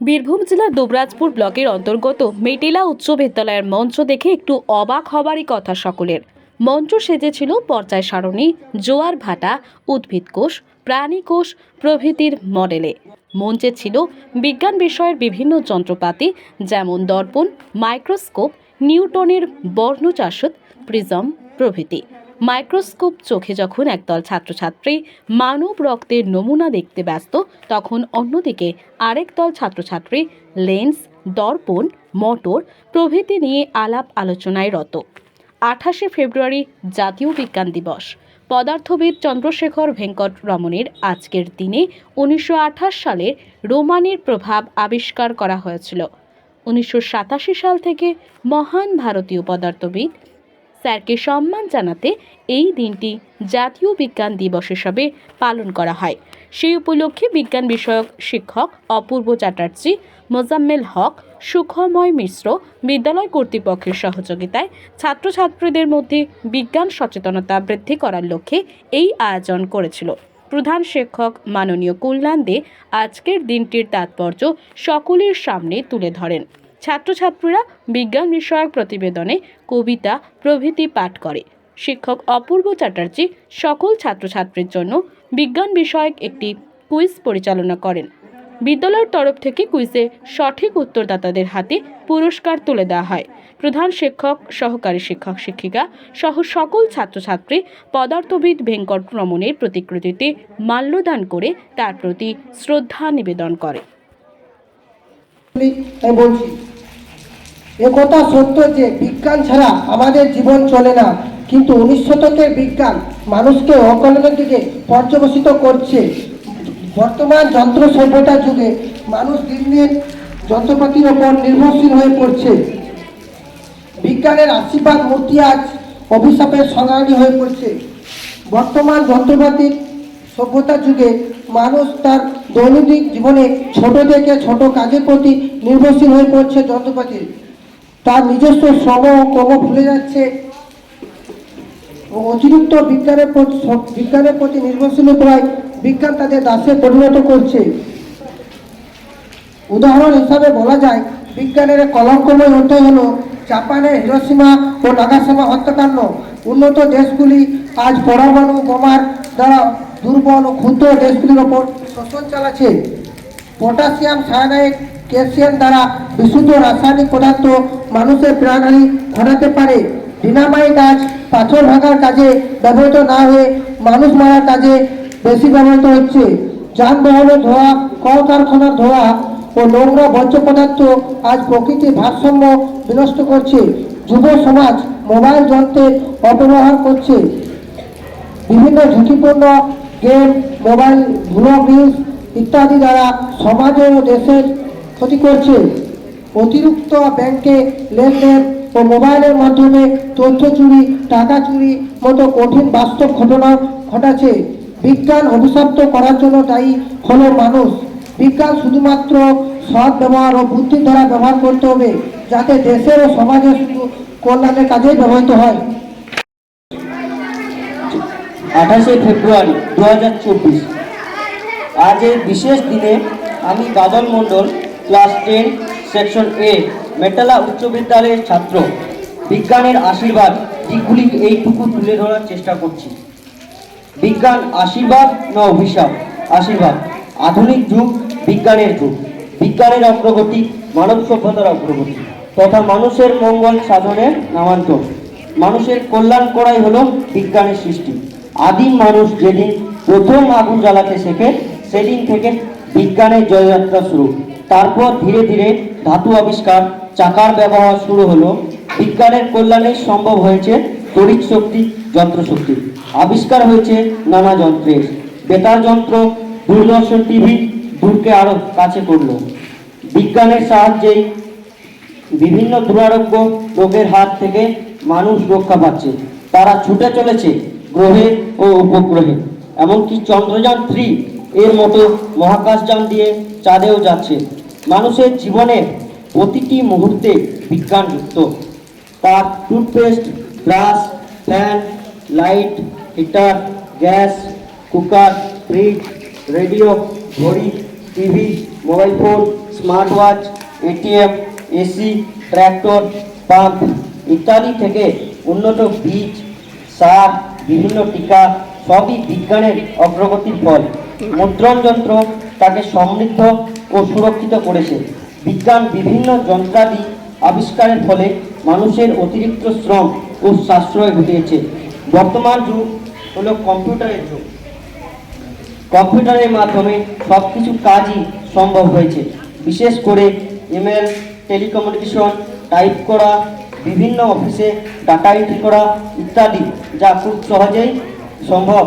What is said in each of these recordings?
বীরভূম জেলার দুবরাজপুর ব্লকের অন্তর্গত মেটেলা উচ্চ বিদ্যালয়ের মঞ্চ দেখে একটু অবাক হবারই কথা সকলের। মঞ্চ সেজেছিল পর্যায় সারণী, জোয়ার ভাটা, উদ্ভিদ কোষ, প্রাণী কোষ, প্রভৃতির মডেলে। মঞ্চে ছিল বিজ্ঞান বিষয়ের বিভিন্ন যন্ত্রপাতি, যেমন দর্পণ, মাইক্রোস্কোপ, নিউটনের বর্ণচাষত, প্রিজম প্রভৃতি। মাইক্রোস্কোপ চোখে যখন একদল ছাত্রছাত্রী মানব রক্তের নমুনা দেখতে ব্যস্ত, তখন অন্যদিকে আরেক দল ছাত্রছাত্রী লেন্স, দর্পণ, মোটর প্রভৃতি নিয়ে আলাপ আলোচনায় রত। আঠাশে ফেব্রুয়ারি জাতীয় বিজ্ঞান দিবস। পদার্থবিদ চন্দ্রশেখর ভেঙ্কট রমণের আজকের দিনে উনিশশো আঠাশ সালের রোমানের প্রভাব আবিষ্কার করা হয়েছিল। উনিশশো সাতাশি সাল থেকে মহান ভারতীয় পদার্থবিদ স্যারকে সম্মান জানাতে এই দিনটি জাতীয় বিজ্ঞান দিবস হিসাবে পালন করা হয়। সেই উপলক্ষে বিজ্ঞান বিষয়ক শিক্ষক অপূর্ব চ্যাটার্জি, মোজাম্মেল হক, সুখময় মিশ্র বিদ্যালয় কর্তৃপক্ষের সহযোগিতায় ছাত্রছাত্রীদের মধ্যে বিজ্ঞান সচেতনতা বৃদ্ধি করার লক্ষ্যে এই আয়োজন করেছিল। প্রধান শিক্ষক মাননীয় কল্যাণ দে আজকের দিনটির তাৎপর্য সকলের সামনে তুলে ধরেন। ছাত্রছাত্রীরা বিজ্ঞান বিষয়ক প্রতিবেদনে কবিতা, প্রভৃতি পাঠ করে। শিক্ষক অপূর্ব চ্যাটার্জি সকল ছাত্রছাত্রীর জন্য বিজ্ঞান বিষয়ক একটি কুইজ পরিচালনা করেন। বিদ্যালয়ের তরফ থেকে কুইজে সঠিক উত্তরদাতাদের হাতে পুরস্কার তুলে দেওয়া হয়। প্রধান শিক্ষক, সহকারী শিক্ষক শিক্ষিকা সহ সকল ছাত্রছাত্রী পদার্থবিদ ভেঙ্কট রমণের প্রতিকৃতিতে মাল্যদান করে তার প্রতি শ্রদ্ধা নিবেদন করে। আমি বলছি। এ কথা সত্য যে বিজ্ঞান ছাড়া আমাদের জীবন চলে না, কিন্তু উনিশ শতকের বিজ্ঞান মানুষকে অকল্যাণের দিকে পর্যবসিত করছে। বর্তমান যন্ত্র সভ্যতার যুগে মানুষ দিন দিন যন্ত্রপাতির ওপর নির্ভরশীল হয়ে পড়ছে। বিজ্ঞানের আশীর্বাদ মূর্তি আজ অভিশাপের সংগ্রামী হয়ে পড়ছে। বর্তমান যন্ত্রপাতির সভ্যতার যুগে মানুষ তার দৈনন্দিন জীবনে ছোট থেকে ছোট কাজের প্রতি নির্ভরশীল হয়ে পড়ছে যন্ত্রপাতি। তার নিজস্ব শ্রম ও কর্ম ভুলে যাচ্ছে। অতিরিক্ত বিজ্ঞানের বিজ্ঞানের প্রতি নির্ভরশীল প্রায় বিজ্ঞান তাদের দাসে পরিণত করছে। উদাহরণ হিসাবে বলা যায়, বিজ্ঞানের কলঙ্কময় অধ্যায় হলো জাপানের হিরোসীমা ও নাগাসামা হত্যাকাণ্ড। উন্নত দেশগুলি আজ পরমাণু বোমার দ্বারা দুর্বল ও ক্ষুদ্র দেশগুলির ওপর শোষণ চালাচ্ছে। পটাশিয়াম সায়ানাইড ক্যালসিয়াম দ্বারা বিশুদ্ধ রাসায়নিক পদার্থ মানুষের প্রাণহানি ঘটাতে পারে। ডিনামাইট আজ পাথর ভাঙার কাজে ব্যবহৃত না হয়ে মানুষ মারার কাজে বেশি ব্যবহৃত হচ্ছে। যানবাহনের ধোঁয়া, কলকারখানার ধোঁয়া ও নোংরা বর্জ্য পদার্থ আজ প্রকৃতির ভারসাম্য বিনষ্ট করছে। যুব সমাজ মোবাইল যন্ত্রের অপব্যবহার করছে। বিভিন্ন ঝুঁকিপূর্ণ গেম মোবাইল ব্লগ নিউজ ইত্যাদি দ্বারা সমাজ ও দেশের ক্ষতি করছে। অতিরিক্ত ব্যাংকে লেনদেন ও মোবাইলের মাধ্যমে তথ্য চুরি, টাকা চুরি মতো কঠিন বাস্তব ঘটনা ঘটাচ্ছে। বিজ্ঞান অভিশপ্ত করার জন্য দায়ী হলো মানুষ। বিজ্ঞান শুধুমাত্র সৎ ব্যবহার ও বুদ্ধির দ্বারা ব্যবহার করতে হবে, যাতে দেশের ও সমাজের শুধু কল্যাণের কাজেই ব্যবহৃত হয়। আঠাশে ফেব্রুয়ারি দু হাজার চব্বিশ। আজ এই বিশেষ দিনে আমি Badal Mondal, class ten, section A Metala উচ্চ বিদ্যালয়ের ছাত্র। বিজ্ঞানের আশীর্বাদ দিকগুলি এইটুকু তুলে ধরার চেষ্টা করছি। বিজ্ঞান আশীর্বাদ না অভিশাপ, আশীর্বাদ। আধুনিক যুগ, বিজ্ঞানের যুগ। বিজ্ঞানের অগ্রগতি, মানব সভ্যতার অগ্রগতি। তথা মানুষের মঙ্গল সাধনের নামান্তর। মানুষের কল্যাণ করাই হলো বিজ্ঞানের সৃষ্টি। আদিম মানুষ যেদিন প্রথম আগুন জ্বালাতে শেখে, সেদিন থেকে বিজ্ঞানের জয়যাত্রা শুরু। তারপর ধীরে ধীরে ধাতু আবিষ্কার, চাকার ব্যবহার শুরু হলো। বিজ্ঞানের কল্যাণে সম্ভব হয়েছে তড়িৎ শক্তি, যন্ত্রশক্তি। আবিষ্কার হয়েছে নানা যন্ত্রের বেতার যন্ত্র, দূরদর্শন টিভি দূরকে আরও কাছে করল বিজ্ঞানের সাহায্যেই বিভিন্ন দুরারোগ্য রোগের হাত থেকে মানুষ রক্ষা পাচ্ছে। তারা ছুটে চলেছে। গ্রহে ও উপগ্রহে। এমনকি চন্দ্রযান থ্রি এর মতো মহাকাশযান দিয়ে চাঁদেও যাচ্ছে। মানুষের জীবনের প্রতিটি মুহূর্তে বিজ্ঞান যুক্ত তার toothpaste, brush, fan, light, heater, gas, cooker, fridge, radio, ঘড়ি, TV, mobile phone smart watch ATM, AC, tractor, pump ইত্যাদি থেকে উন্নত বীজ, সার বিভিন্ন টিকা সবই বিজ্ঞানের অগ্রগতির ফল। মুদ্রণ যন্ত্র তাকে সমৃদ্ধ ও সুরক্ষিত করেছে। বিজ্ঞান বিভিন্ন যন্ত্রাদি আবিষ্কারের ফলে মানুষের অতিরিক্ত শ্রম ও সাশ্রয় ঘটিয়েছে। বর্তমান যুগ হল কম্পিউটারের যুগ। কম্পিউটারের মাধ্যমে সব কিছু কাজই সম্ভব হয়েছে। বিশেষ করে ইমেল, টেলিকমিউনিকেশন, টাইপ করা বিভিন্ন অফিসে ডাটা এন্ট্রি করা ইত্যাদি, যা খুব সহজেই সম্ভব।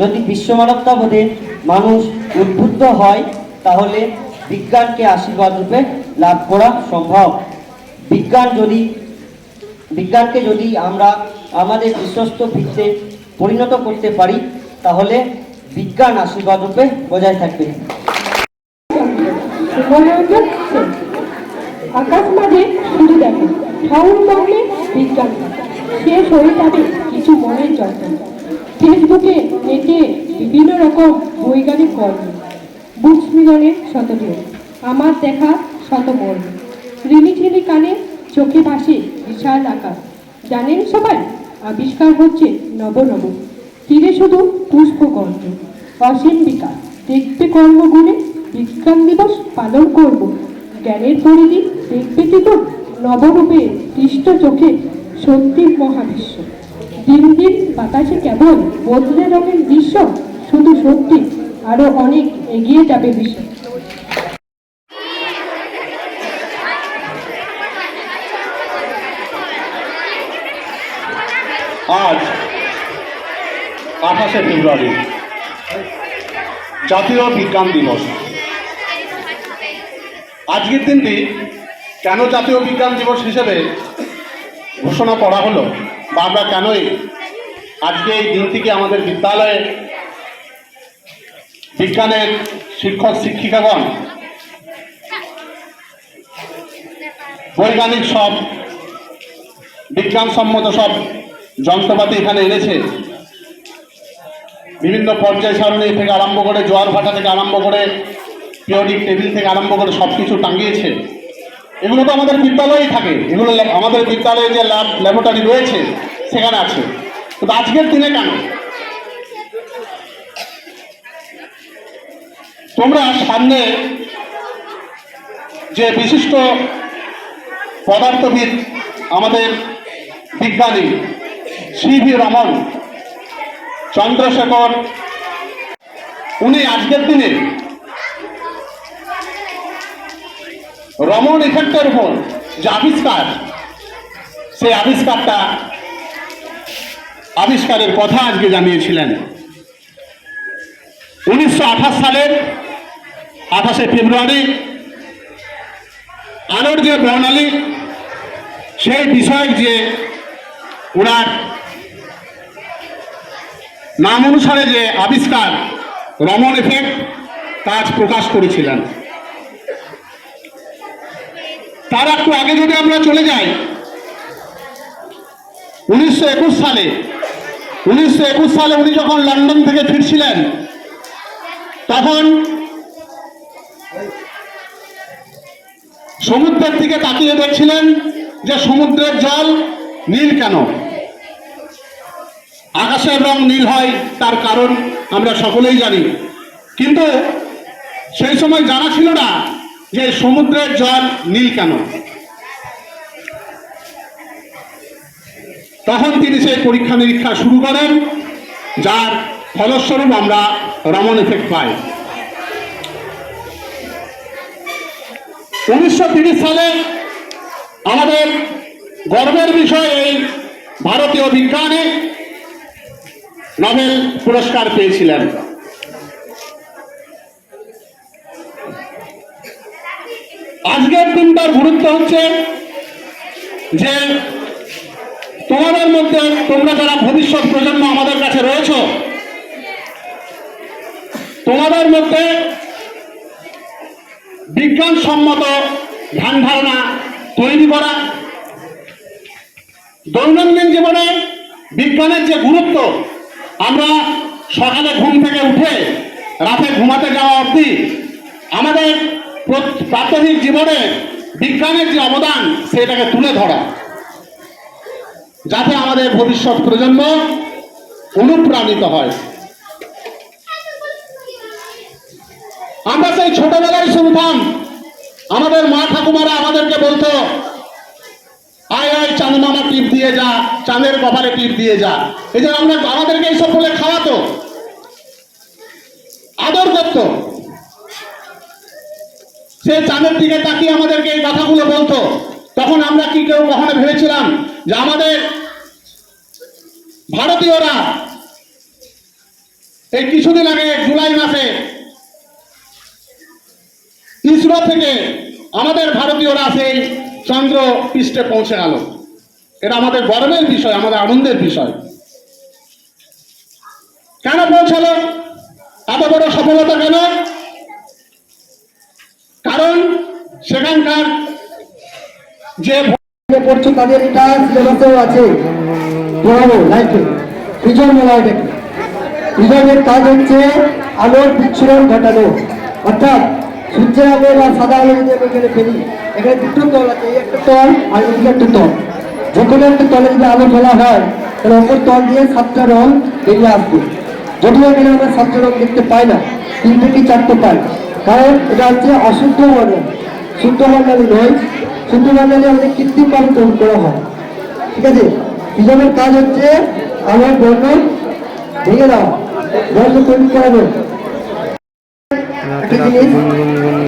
যদি বিশ্বমানবতা বোধে মানুষ উদ্বুদ্ধ হয়, তাহলে বিজ্ঞানকে আশীর্বাদ রূপে লাভ করা সম্ভব। বিজ্ঞান যদি, বিজ্ঞানকে যদি আমরা আমাদের বিশ্বস্ত ভিত্তে পরিণত করতে পারি, তাহলে বিজ্ঞান আশীর্বাদ রূপে বজায় থাকবে। দেখে ফাউল বিজ্ঞান শেষ হয়ে যাবে কিছু মনের যন্ত্রণা ফেসবুকে নেটে বিভিন্ন রকম বৈজ্ঞানিক কর্ম বুকস মিলনের শতদিন আমার দেখা শত বর্ণ রিমিঝিলি কানে চোখে ভাসে বিশাল আকাশ জানেন সবাই? আবিষ্কার হচ্ছে নব নব তীরে শুধু পুষ্পগন্ধ অসীম বিকাশ। দেখবে কর্মগুণে বিজ্ঞান দিবস পালন করব। জ্ঞানের পরিধি দেখবে দ্বিগুণ নবরূপে কৃষ্ট চোখে সত্যির মহাবিশ্ব। দিন দিন বাতাসে কেমন বদলে রঙের দৃশ্য, শুধু সত্যি আরও অনেক এগিয়ে যাবে বিশ্ব। আজ আঠাশে ফেব্রুয়ারি, জাতীয় বিজ্ঞান দিবস। আজকের দিনটি কেন জাতীয় বিজ্ঞান দিবস হিসেবে ঘোষণা করা হলো বা আমরা কেনই আজকে এই দিনটিকে আমাদের বিদ্যালয়ে বিজ্ঞানের শিক্ষক, শিক্ষিকাগণ, বৈজ্ঞানিক সব, বিজ্ঞানসম্মত সব যন্ত্রপাতি এখানে এনেছে। বিভিন্ন পর্যায় সারণী থেকে আরম্ভ করে জোয়ার ভাটা থেকে আরম্ভ করে পিওরিক টেবিল থেকে আরম্ভ করে সব কিছু টাঙিয়েছে। এগুলো তো আমাদের বিদ্যালয়েই থাকে। এগুলো আমাদের বিদ্যালয়ে যে ল্যাব, ল্যাবরেটরি রয়েছে, সেখানে আছে। কিন্তু আজকের দিনে কেন? তোমরা সামনে যে বিশিষ্ট পদার্থবিদ আমাদের বিজ্ঞানী সি ভি রমন, চন্দ্রশেখর, উনি আজকের দিনে রমন ইফেক্টের উপর যে আবিষ্কার, সেই আবিষ্কারটা আবিষ্কারের কথা আজকে জানিয়েছিলেন। উনিশশো আঠাশ সালের আঠাশে ফেব্রুয়ারি আলোর যে বর্ণালী সেই বিষয়ক যে ওনার নাম অনুসারে যে আবিষ্কার রমন এফেক্ট কাজ প্রকাশ করেছিলেন। তার একটু আগে যদি আমরা চলে যাই, উনিশশো একুশ সালে, উনিশশো একুশ সালে উনি যখন লন্ডন থেকে ফিরছিলেন, তখন সমুদ্রের দিকে তাকিয়ে দেখছিলেন যে সমুদ্রের জল নীল কেন? আকাশের রং নীল হয়, তার কারণ আমরা সকলেই জানি। কিন্তু সেই সময় জানা ছিল না যে সমুদ্রের জল নীল কেন? তখন তিনি সেই পরীক্ষা নিরীক্ষা শুরু করেন, যার ফলস্বরূপ আমরা রমন এফেক্ট পাই। উনিশশো তিরিশ সালে আমাদের গর্বের বিষয় এই ভারতীয় বিজ্ঞানে নোবেল পুরস্কার পেয়েছিলেন। আজকের গুরুত্ব হচ্ছে যে তোমাদের মধ্যে তোমরা যারা ভবিষ্যৎ প্রজন্ম আমাদের কাছে রয়েছ, তোমাদের মধ্যে বিজ্ঞানসম্মত ধ্যান ধারণা তৈরি করা, দৈনন্দিন জীবনে বিজ্ঞানের যে গুরুত্ব, আমরা সকালে ঘুম থেকে উঠে রাতে ঘুমাতে যাওয়া অবধি আমাদের প্র- প্রাত্যহিক জীবনে বিজ্ঞানের যে অবদান, সেটাকে তুলে ধরা। যাতে আমাদের ভবিষ্যৎ প্রজন্ম অনুপ্রাণিত হয়। আমরা সেই ছোটবেলায় শুনতাম আমাদের মা ঠাকুমারা আমাদেরকে বলতো, আয় আয়, চাঁদ মামা টিপ দিয়ে যা, চাঁদের কপালে টিপ দিয়ে যা। এই যে আমরা আমাদেরকে এইসব বলে খাওয়াতো, আদর করতো। সে চাঁদের দিকে তাকিয়ে আমাদেরকে এই কথাগুলো বলতো। তখন আমরা কি কেউ কখনো ভেবেছিলাম যে আমাদের ভারতীয়রা এই কিছুদিন আগে জুলাই মাসে ইসরো থেকে আমাদের ভারতীয়রা সেই চন্দ্র পৃষ্ঠে পৌঁছে গেল। এটা আমাদের গর্বের বিষয়, আমাদের আনন্দের বিষয়। কেন পৌঁছালো? এত বড় সফলতা কেন? কারণ সেখানকার যে পড়ছো তাদের আছে। সাদা আলো ফেলি তল তল তল। যখন একটা তলে যদি আলো হয় তল দিয়ে সাতটা রং বেরিয়ে আসবে। যদিও আমরা সাতটা রং দেখতে পাই না, তিনটে কি চারটে পাই? কারণ এটা হচ্ছে অশুদ্ধ বর্ণ শুদ্ধ বর্ণালী নয় শুদ্ধ বর্ণালী আমাদের কৃত্রিম কৃত্রিমভাবে তৈরি করা হয়। ঠিক আছে? পিজনের কাজ হচ্ছে আমার বর্ণ ভেঙে দেওয়া, বর্ণ তৈরি একটা জিনিস,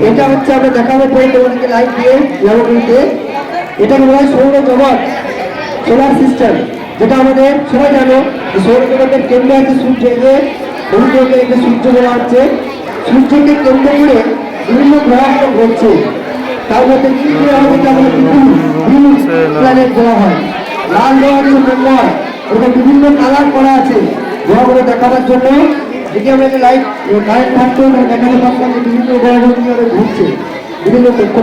এটা হচ্ছে আমরা দেখাবো পরে তোমাদেরকে লাইট দিয়ে ল্যাবরেটরিতে এটা বলা হয় সৌর জগৎ, সোলার সিস্টেম, যেটা আমাদের, সবাই জানো যে সৌর জগতের কেন্দ্র আছে সূর্যকে সূর্যকে একটা সূর্য বলা হচ্ছে। সূর্যকে কেন্দ্র করে বিভিন্ন গ্রহগুলো ঘটছে তার মধ্যে কি গ্রহ যেটা আমরা বিভিন্ন প্ল্যানেট দেওয়া হয়। লাল গ্রহ জন্য মঙ্গল ওটা বিভিন্ন কালার করা আছে। গ্রহগুলো দেখাবার জন্য যদি আমরা যে লাইট কারেন্ট থাকতো দেখাতে পারতাম যে বিভিন্ন গ্রহগুলো কীভাবে ঘুরছে, বিভিন্ন তথ্য